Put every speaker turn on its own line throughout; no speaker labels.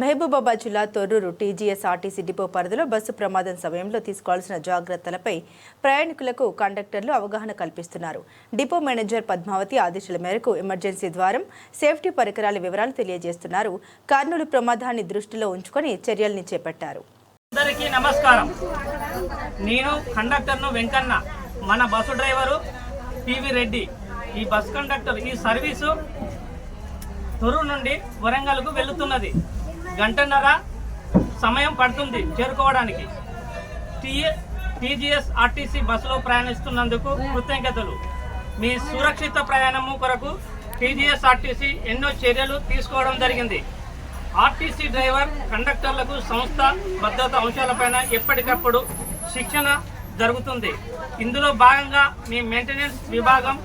మహబూబాబాద్ జిల్లా Torrur TGS RTC depot పరిధిలో bus ప్రమాదం సమయంలో తీసుకోవాల్సిన జాగ్రత్తలపై ప్రయాణికులకు కండక్టర్లు అవగాహన కల్పిస్తున్నారు. డిపో మేనేజర్ పద్మావతి ఆదేశాల మేరకు ఎమర్జెన్సీ ద్వారం సేఫ్టీ పరికరాల వివరాలు తెలియజేస్తున్నారు. కర్నూలు ప్రమాదాన్ని దృష్టిలో ఉంచుకొని చర్యల్ని చేపట్టారు.
అందరికీ నమస్కారం. నేను కండక్టర్ను వెంకన్న. మన బస్సు డ్రైవరు పివి రెడ్డి. ఈ బస్ కండక్టర్ ఈ సర్వీసు తొర్రు నుండి వరంగల్కు వెళుతున్నది. గంటన్నర సమయం పడుతుంది చేరుకోవడానికి. టీఏ టీజీఎస్ ఆర్టీసీ బస్సులో ప్రయాణిస్తున్నందుకు కృతజ్ఞతలు. మీ సురక్షిత ప్రయాణము కొరకు టీజీఎస్ ఆర్టీసీ ఎన్నో చర్యలు తీసుకోవడం జరిగింది. ఆర్టీసీ డ్రైవర్ కండక్టర్లకు సంస్థ భద్రత అంశాలపైన ఎప్పటికప్పుడు శిక్షణ జరుగుతుంది. ఇందులో భాగంగా మీ మెయింటెనెన్స్ విభాగం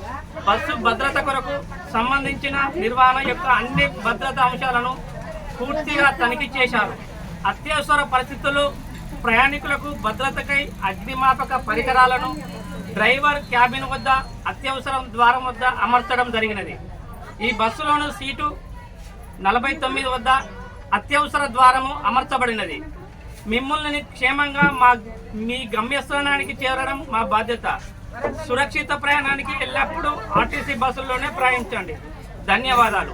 బస్సు భద్రత కొరకు సంబంధించిన నిర్వహణ యొక్క అన్ని భద్రతా అంశాలను పూర్తిగా తనిఖీ చేశారు. అత్యవసర పరిస్థితుల్లో ప్రయాణికులకు భద్రతకై అగ్నిమాపక పరికరాలను డ్రైవర్ క్యాబిన్ వద్ద అత్యవసరం ద్వారం వద్ద అమర్చడం జరిగినది. ఈ బస్సులోను సీటు నలభై తొమ్మిది వద్ద అత్యవసర ద్వారము అమర్చబడినది. మిమ్మల్ని క్షేమంగా మా మీ గమ్యస్థానానికి చేరడం మా బాధ్యత. సురక్షిత ప్రయాణానికి ఎల్లప్పుడూ ఆర్టీసీ బస్సుల్లోనే ప్రయాణించండి. ధన్యవాదాలు.